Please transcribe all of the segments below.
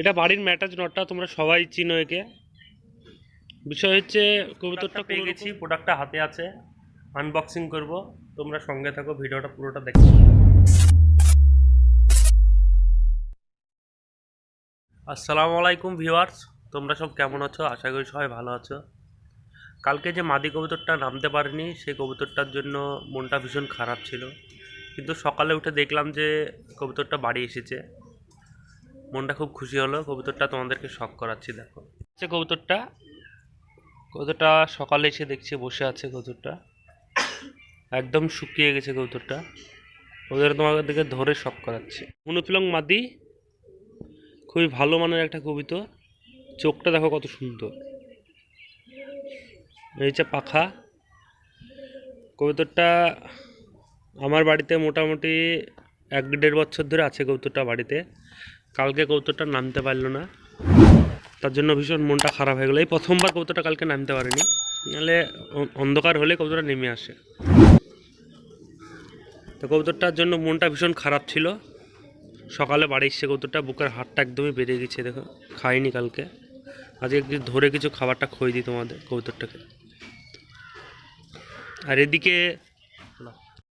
এটা বাড়ির ম্যাটাজ নটটা তোমরা সবাই চিনো একে। বিষয় হচ্ছে কবুতরটা পেয়ে গেছি প্রোডাক্টটা হাতে আছে। আনবক্সিং করব। তোমরা সঙ্গে থাকো ভিডিওটা পুরোটা দেখো আসসালামু আলাইকুম ভিউয়ার্স তোমরা সব কেমন আছো? আশা করি সবাই ভালো আছো। কালকে যে মাদি কবুতরটা নামতে পারেনি সেই কবুতরটার জন্য মনটা ভীষণ খারাপ ছিল। কিন্তু সকালে উঠে দেখলাম যে কবুতরটা বাড়ি এসেছে। মনটা খুব খুশি হলো। কবুতরটা তোমাদেরকে শখ করাচ্ছি, দেখো। হচ্ছে কবুতরটা। কবুতরটা সকালে এসে দেখছি বসে আছে কবুতরটা। একদম শুকিয়ে গেছে কবুতরটা। ওদের তোমাদেরকে ধরে শখ করাচ্ছি। মনুফিলং মাদি, খুবই ভালো মানের একটা কবিতা চোখটা দেখো কত সুন্দর। এই হচ্ছে পাখা। কবুতরটা আমার বাড়িতে মোটামুটি এক দেড় বছর ধরে আছে কবুতরটা বাড়িতে। কালকে কবুতরটা নামতে পারল না। তার জন্য ভীষণ মনটা খারাপ হয়ে গেলো। এই প্রথমবার কবুতরটা কালকে নামতে পারেনি। নাহলে অন্ধকার হলে কবুতরটা নেমে আসে। তো কবুতরটার জন্য মনটা ভীষণ খারাপ ছিল। সকালে বাড়ি এসছে কবুতরটা বুকের হাড়টা একদমই বেড়ে গেছে, দেখো। খাইনি কালকে। আজকে ধরে কিছু খাবারটা খই দিই তোমাদের কবুতরটাকে আর এদিকে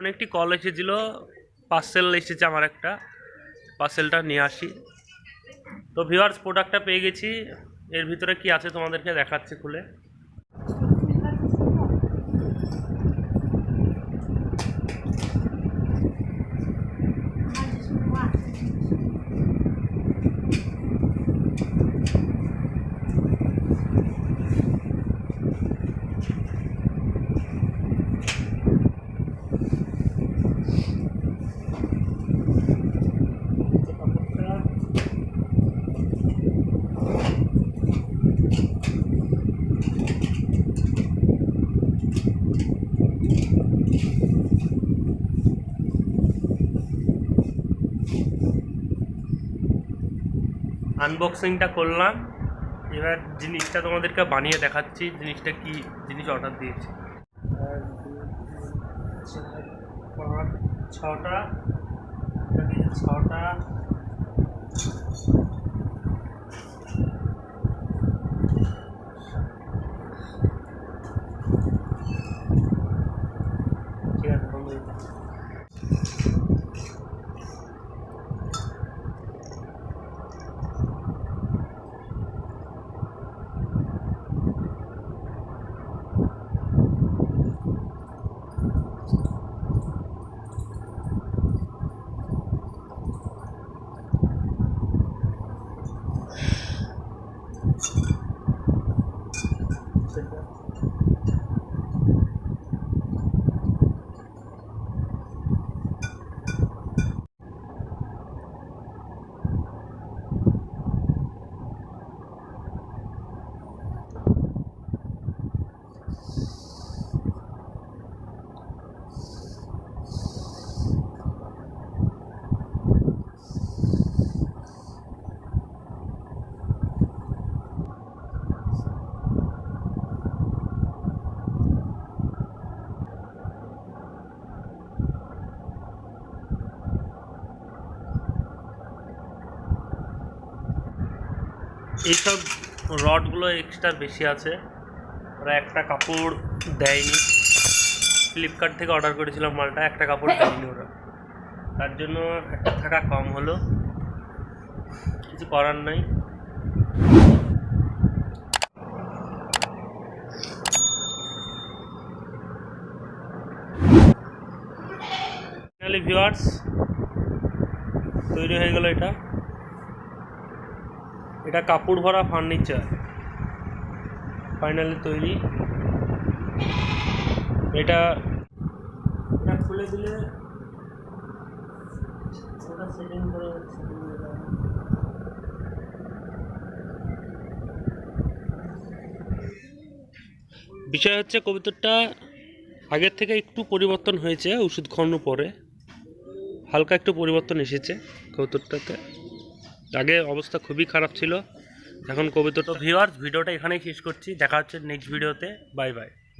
অনেকটি কল এসেছিল, পার্সেল এসেছে আমার একটা। পার্সেলটা নিয়ে আসি। তো ভিউয়ার্স প্রোডাক্টটা পেয়ে গেছি। এর ভিতরে কি আছে তোমাদেরকে দেখাচ্ছি খুলে। আনবক্সিংটা করলাম। এবার জিনিসটা তোমাদেরকে বানিয়ে দেখাচ্ছি জিনিসটা কি জিনিস অর্ডার দিয়েছি। ছটা ছটা এইসব রডগুলো এক্সট্রা বেশি আছে। ওরা একটা কাপড় দেয়নি। ফ্লিপকার্ট থেকে অর্ডার করেছিলাম মালটা একটা কাপড় দেয়নি ওরা। তার জন্য একটা থাকা কম হলো। কিছু করার নাই। ভিউয়ার্স তৈরি হয়ে গেল এটা। এটা কাপড় ভরা ফার্নিচার ফাইনালি তৈরি। এটা এটা খুলে দিলে ওটা সেটিং করে। বিষয় হচ্ছে কবুতরটা আগের থেকে একটু পরিবর্তন হয়েছে ওষুধ খাওয়ানোর পরে। হালকা একটু পরিবর্তন এসেছে কবুতরটাতে। আগে অবস্থা খুবই খারাপ ছিল। এখন কবিতা তো ভিউয়ার্স ভিডিওটা এখানেই শেষ করছি। দেখা হচ্ছে নেক্সট ভিডিওতে বাই বাই